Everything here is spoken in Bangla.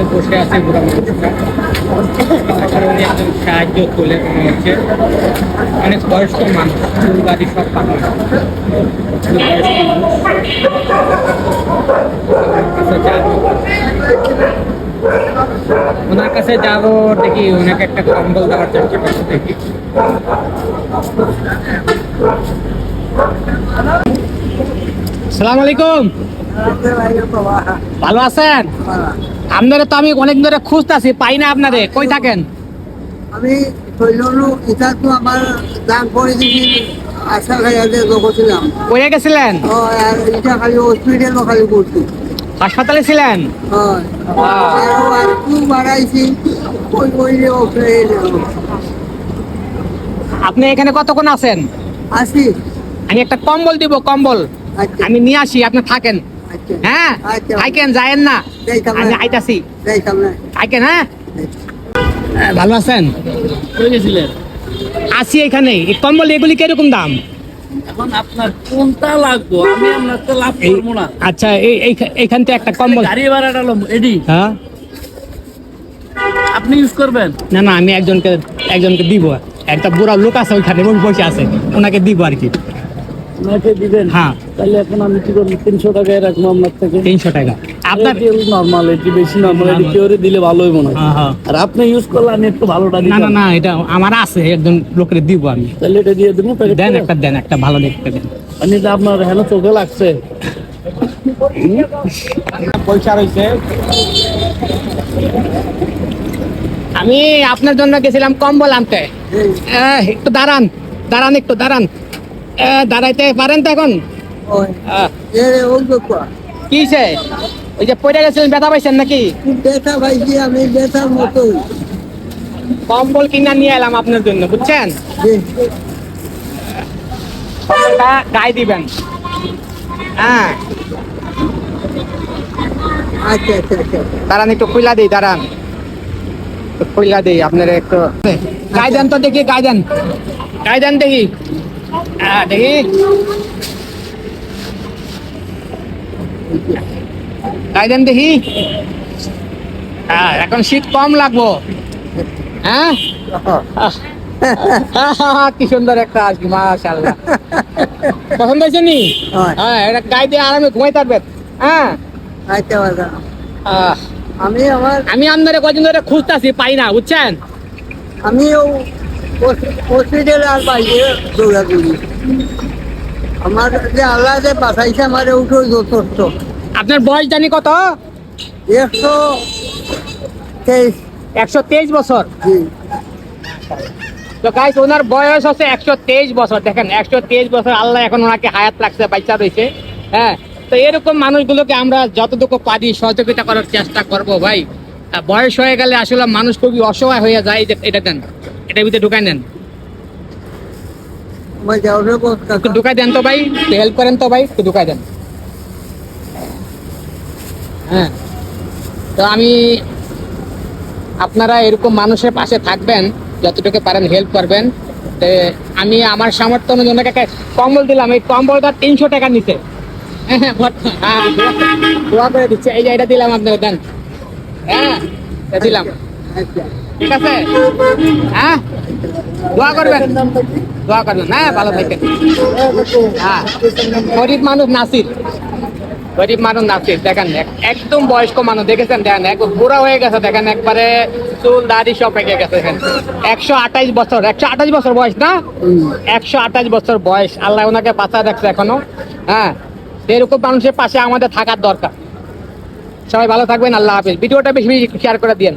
করে বসে আছে উনি একজন সাহায্য তুলে মনে হচ্ছে। অনেক বয়স্ক মানুষ চুল সব ওনার কাছে যাব দেখি, ওনাকে একটা কম্বল দেওয়ার চেষ্টা করব দেখি। সালাম আলাইকুম। ভালো আছেন? আপনারা তো আমি অনেক ধরে খুঁজতেছি পাই না আপনারে কই থাকেন? আমি শৈলনু এটা তো আমার দাম করে দিছি আশা খাইয়াতে দেখছিলাম কই গেছিলেন? ও এটা খালি হসপিটাল খালি করছি হাসপাতালে ছিলেন? আপনি এখানে কতক্ষণ আছেন? আসি আমি একটা কম্বল দিব কম্বল। আচ্ছা। আমি নিয়ে আসি আপনি থাকেন। হ্যাঁ? আচ্ছা। থাকেন যায়েন না। আমি আইতাছি। যাইতাম না থাকেন হ্যাঁ? ভালো আছেন? এখানে। কম্বল এগুলি কীরকম দাম? এখন আপনার কোনটা লাগবো? আমি আপনার তো লাভ করব না। আচ্ছা এইখান থেকে একটা কম্বল। গাড়ি ভাড়াটা হলো এডি। হ্যাঁ? আপনি ইউজ করবেন? না না আমি একজনকে একজনকে দিব। একটা বুড়া লোক আছে ওইখানে বসে আছে। ওনাকে দিব আর কি। ওনাকে দিবেন? হ্যাঁ। তাহলে এখন আমি কি করব? তিনশো টাকায় রাখব আপনার থেকে। তিনশো টাকা। আপনার নর্মাল এটি বেশি নর্মাল এটি Normal. দিলে ভালো হইব না। আর আপনি ইউজ করলে আমি একটু ভালোটা না না না এটা আমার আছে একজন লোকের দিব আমি। তাহলে এটা দিয়ে দেবো দেন একটা দেন একটা ভালো দেখতে দেন। আমি তো আপনার হেন চোখে লাগছে। পয়সা রয়েছে। আমি আপনার জন্য গেছিলাম কম্বল আনতে। একটু দাঁড়ান দাঁড়ান একটু দাঁড়ান। আহ, দাঁড়াইতে পারেন তো এখন? কি? হয়েছে ওই যে পড়ে গেছিলেন ব্যথা পাইছেন নাকি? ব্যথা পাইছি আমি ব্যথার মতোই। কম্বল কিনা নিয়ে এলাম আপনার জন্য বুঝছেন? কম্বলটা গায়ে দিবেন। হ্যাঁ। আচ্ছা আচ্ছা আচ্ছা। দাঁড়ান একটু খুইলা দিই দাঁড়ান। খুইলা দিই আপনার একটু। গায়ে দেন তো দেখি গায়ে দেন। গায়ে দেন দেখি। হ্যাঁ দেখি। গায়ে দেন দেখি। হ্যাঁ এখন শীত কম লাগবো। হ্যাঁ? কি সুন্দর একটা মাশাআল্লাহ। পছন্দ হয়েছে নি? হ্যাঁ। এটা গায়ে দিয়ে আরামে ঘুমাই থাকবেন হ্যাঁ? আমি আমার আমি আপনারে কদিন ধরে খুঁজতেছি পাই না বুঝছেন? আমিও হসপিটালে আর বাইরে দৌড়াদৌড়ি। আমার যে আল্লাহ যে বাঁচাইছে আমার উঠো যথেষ্ট। আপনার বয়স জানি কত? একশো তেইশ। একশো তেইশ বছর। তো গাইস ওনার বয়স হচ্ছে একশো তেইশ বছর। দেখেন একশো তেইশ বছর আল্লাহ এখন ওনাকে হায়াত রাখছে বাচ্চা রয়েছে হ্যাঁ তো এরকম মানুষগুলোকে আমরা যতটুকু পারি সহযোগিতা করার চেষ্টা করব ভাই। বয়স হয়ে গেলে আসলে মানুষ খুবই অসহায় হয়ে যায়। এটা দেন এটার ভিতরে ঢুকাই নেন। ঢুকাই দেন তো ভাই হেল্প করেন তো ভাই ঢুকাই দেন। হ্যাঁ। তো আমি আপনারা এরকম মানুষের পাশে থাকবেন যতটুকু পারেন হেল্প করবেন। আমি আমার সামর্থ্য অনুযায়ী ওনাকে কম্বল দিলাম এই কম্বলটা তিনশো টাকা নিতে হ্যাঁ হ্যাঁ, হ্যাঁ, করে দিচ্ছে। এই যে দিলাম আপনাকে দেন। হ্যাঁ দিলাম। ঠিক আছে? হ্যাঁ দোয়া করবেন। দোয়া করবেন। হ্যাঁ ভালো থাকবেন হ্যাঁ গরিব মানুষ নাসির। গরিব মানুষ নাচছে দেখেন একদম বয়স্ক মানুষ, দেখেছেন? দেখেন, এক বুড়া হয়ে গেছে, দেখেন, একবারে চুল দাড়ি সব পেকে গেছে, দেখেন। একশো আঠাইশ বছর, একশো আঠাইশ বছর বয়স না? একশো আঠাইশ বছর বয়স, আল্লাহ ওনাকে বাঁচা রাখছে এখনও হ্যাঁ? এরকম মানুষের পাশে আমাদের থাকার দরকার। সবাই ভালো থাকবেন, আল্লাহ হাফিজ। ভিডিওটা বেশি বেশি শেয়ার করে দিয়েন।